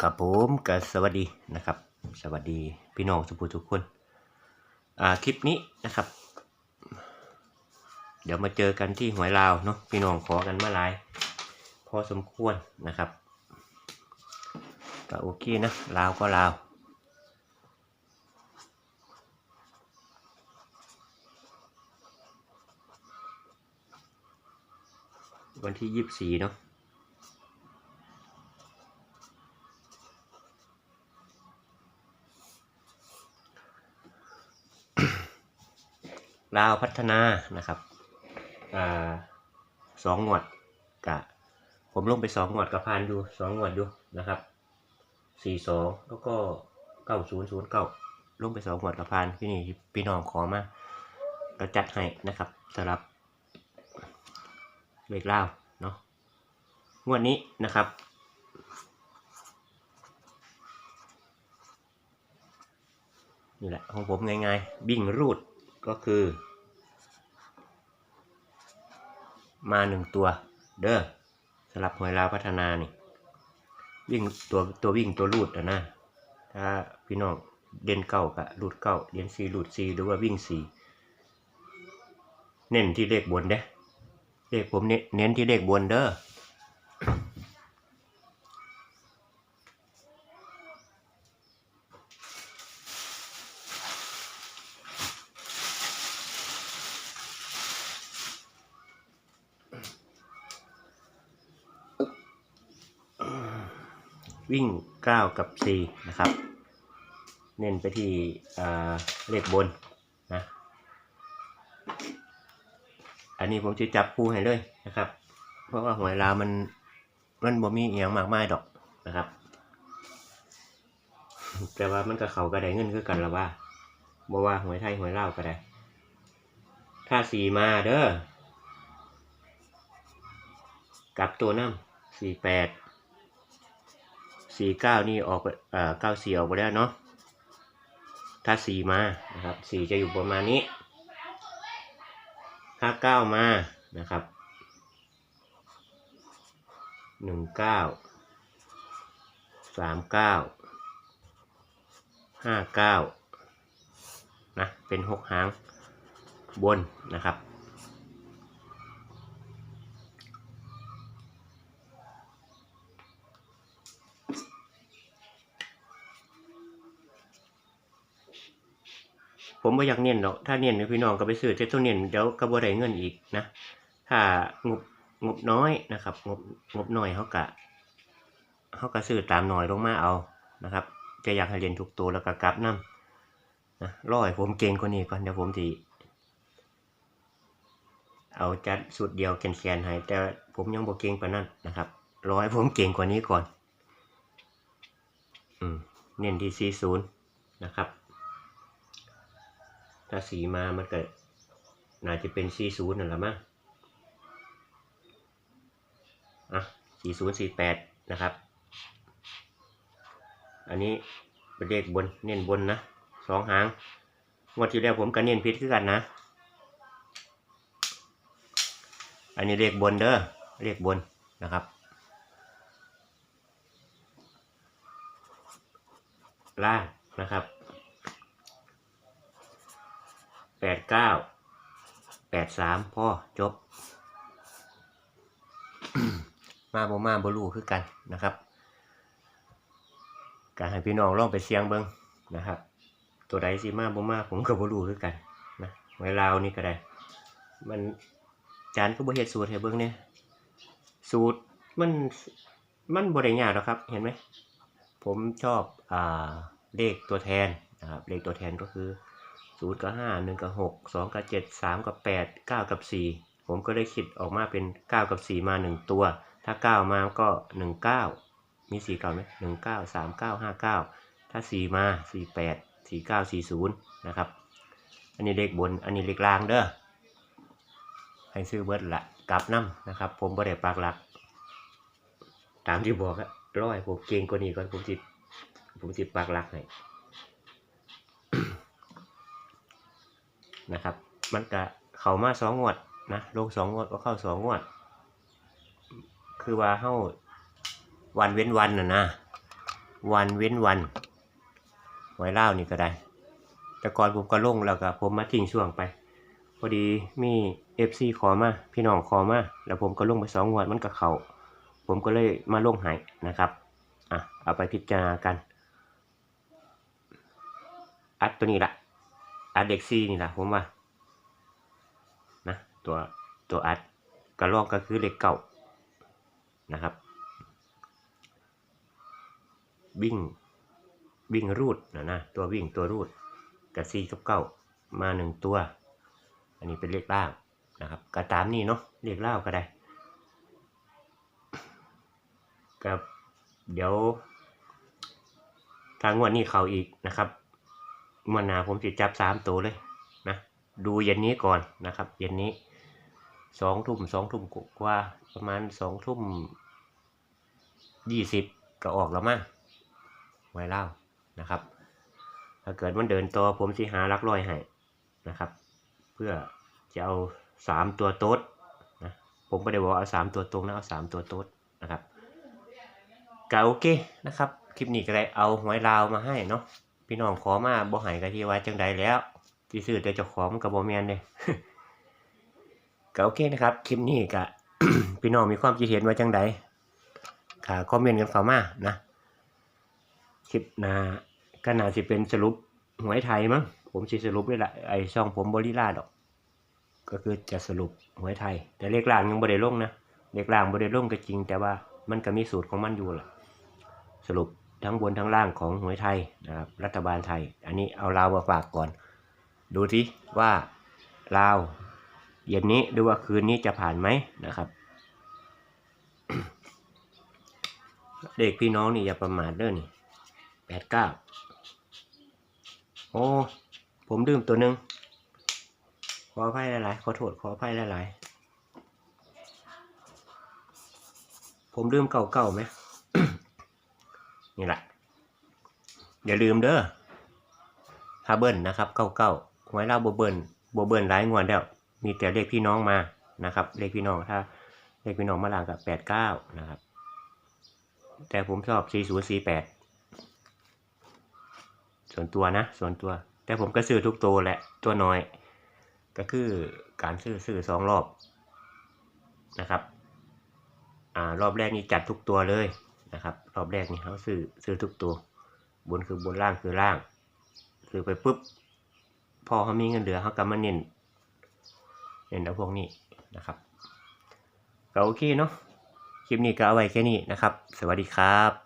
ครับผมก็สวัสดีนะครับ สวัสดีพี่น้องทุกผู้ทุกคนอ่าคลิปนี้นะครับ เดี๋ยวมาเจอกันที่หวยลาวเนาะพี่น้องขอกันเมาหลายพอสมควรนะครับก็โอเคนะลาวก็ลาววันที่ยี่สิบสี่เนาะ ลาวพัฒนานะครับอ่าสองหวดกะผมลงไปสองหวดกับพานดูสองหวดดูนะครับสี่สองแล้วก็เก้าศูนย์ศูนย์เก้าลงไปสองหวดกับพานที่นี่พี่น้องขอมาก็จัดให้นะครับสำหรับเลขเล่าวเนาะงวดนี้นะครับนี่แหละของผมง่ายๆบิ่งรูด ก็คือ มาหนึ่งตัว เด้อสำหรับหวยลาวพัฒนานี่ วิ่งตัวตัววิ่งตัวรูดอะนะ ถ้าพี่น้องเด่นเก้ากับรูดเก้าเด่นสี่รูดสี่หรือว่าวิ่งสี่เน้นที่เลขบนเด้เลขผมเน้นที่เลขบนเด้อ วิ่ง 9 กับ 4 นะครับ เน้นไปที่เลขบนนะอันนี้ผมจะจับคู่ให้เลยนะครับ เพราะว่าหวยลาวมันมันบ่มีเอียงมากมายดอกนะครับ แต่ว่ามันก็เขาก็ได้เงินคือกันละว่าบ่ว่าหวยไทยหวยลาวก็ได้ ถ้าสี่มาเด้อกลับตัวน้ำสี่แปด สี่เก้านี่ออกเอ่อเก้าสี่ออกไปแล้วเนาะถ้าสี่มานะครับสี่จะอยู่ประมาณนี้ ถ้าเก้ามานะครับหนึ่งเก้าสามเก้าห้าเก้านะเป็นหกหางบนนะครับ ผมไม่อยากเน้นหรอก ถ้าเน้นเนี่ยพี่น้องก็ไปซื้อเจ้าตัวเน้นเดี๋ยวก็บ่ได้เงินอีกนะ ถ้างบงบน้อยนะครับ งบงบน้อยเขากะเขาก็ซื้อตามหน่อยลงมาเอานะครับ จะอยากให้เรียนทุกตัวแล้วก็กลับน้ำนะร้อให้ผมเก่งกว่านี้ก่อนเดี๋ยวผมทีเอาจัดสุดเดียวแกนๆให้แต่ผมยังบ่เก่งปานั้นนะครับร้อให้ผมเก่งกว่านี้ก่อน อืมเน้นที่40นะครับ ถ้าสีมามันก็น่าจะเป็น40นั่นแหละมั้งอะ4048นะครับ อันนี้เป็นเลขบนเน้นบนนะสองหางงวดที่แล้วผมก็เน้นพิษคือกันนะ อันนี้เลขบนเด้อเลขบนนะครับ ล่างนะครับ แป ดเก้าแปดสามพ่อจบ มาบ่มาบ่รู้คือกันนะครับการให้พี่น้องลองไปเสียงเบิ่งนะครับ ตัวใดสิมาบ่มาผมก็บ่รู้คือกันนะไว้ลาวนี่ก็ได้ มันจานก็บ่เฮ็ดสูตรให้เบิ่งเนี่ยสูตรมันมันบ่ได้ยากหรอกครับ เห็นไหมผมชอบอ่าเลขตัวแทนนะครับเลขตัวแทนก็คือ ศูนย์กับห้าหนึ่งกับหกสองกับเจ็ดสามกับแปดเก้ากับสี่ผมก็ได้คิดออกมาเป็นเก้ากับสี่มาหนึ่งตัว ถ้าเก้ามาก็หนึ่งเก้ามีสี่เก้าไหมหนึ่งเก้าสามเก้าห้าเก้าถ้าสี่มาสี่แปดสี่เก้าสี่ศูนย์นะครับ อันนี้เลขบน อันนี้เลขล่างเด้อ ให้ซื้อเบิร์ดละกลับน้ำนะครับ ผมบ่ได้ปากหลัก ตามที่บอกอะร้อยผมเก่งกว่านี้ก่อนผมจิผมจิปากหลักให้ นะครับ มันก็เข้ามาสองงวดนะลงสองงวดก็เข้าสองงวด คือว่าเข้าวันเว้นวันนะนะ วันเว้นวันหวยเล่านี่ก็ได้ แต่ก่อนผมก็ลงแล้วก็ผมมาทิ้งช่วงไป พอดีมีเอฟซีขอมาพี่น้องขอมาแล้วผมก็ลงไปสองงวดมันก็เขาผมก็เลยมาลงให้นะครับอะเอาไปพิจารณากัน อัดตัวนี้ละ อัดเด็กซีนี่แหละผมว่านะตัวตัวอัดกระลอกก็คือเลขเก่านะครับ วิ่งวิ่งรูดนะนะตัววิ่งตัวรูดกับซีกับเก้ามาหนึ่งตัว อันนี้เป็นเลขล่างนะครับก็ตามนี่เนาะเลขล่างก็ได้กับเดี๋ยวทางวันนี้เขาอีกนะครับ วันหนาผมจะจับสามตัวเลยนะดูเย็นนี้ก่อนนะครับ เย็นนี้สองทุ่มสองทุ่มกว่าประมาณสองทุ่มยี่สิบก็ออกแล้วมั้งไว้เล่านะครับ ถ้าเกิดมันเดินต่อผมสิหาลักร้อยให้นะครับ เพื่อจะเอาสามตัวโต๊ดนะผมไม่ได้บอกเอาสามตัวตรงนะเอาสามตัวโต๊ดนะครับก็โอเคนะครับ คลิปนี้ก็ได้เอาหวยลาวมาให้เนาะ พี่น้องขอมาบ่หายกันที่ว่าจังใดแล้วที่ซื้อแต่เจ้าของกับบ่แมนเด้ก็โอเคนะครับคลิปนี้ก็พี่น้องมีความคิดเห็นว่าจังใดก็คอมเมนต์กันเข้ามานะคลิปหน้าก็น่าสิเป็นสรุปหวยไทยมั้งผมสิสรุปนี่แหละไอ้ช่องผมบริลาดอก ก็คือจะสรุปหวยไทย แต่เลขล่างยังบ่ได้ลงนะเลขล่างบ่ได้ลงก็จริง แต่ว่ามันก็มีสูตรของมันอยู่แหละสรุป ทั้งบนทั้งล่างของหวยไทยนะครับรัฐบาลไทย อันนี้เอาลาวมาฝากก่อน ดูทีว่าลาวเย็นนี้หรือว่าคืนนี้จะผ่านไหมนะครับเด็กพี่น้องนี่อย่าประมาทเด้อนี่แปดเก้าโอ้ ผมดื่มตัวหนึ่งขออภัยหลาย ๆ ขอโทษขออภัยหลาย ๆ ผมลืมเก่าๆไหม นี่แหละ อย่าลืมเด้อถ้าเบิ้ลนะครับเก้าเก้าไว้เล่าโบเบิ้ลโบเบิ้ลหลายงวดแล้ว มีแต่เลขพี่น้องมานะครับเลขพี่น้องถ้าเลขพี่น้องมาลางกับแปดเก้านะครับ แต่ผมชอบสี่ศูนย์สี่แปดส่วนตัวนะ ส่วนตัว แต่ผมก็ซื้อทุกตัวแหละตัวน้อย ก็คือการซื้อซื้อสองรอบนะครับอ่ารอบแรกนี่จัดทุกตัวเลย นะครับรอบแรกนี่เขาซื้อซื้อทุกตัว บนคือบนล่างคือล่าง ซื้อไปปุ๊บ พอเขามีเงินเหลือเขากำมาเน้นเน้นเอาพวกนี้นะครับก็โอเคเนาะคลิปนี้ก็เอาไว้แค่นี้นะครับ สวัสดีครับ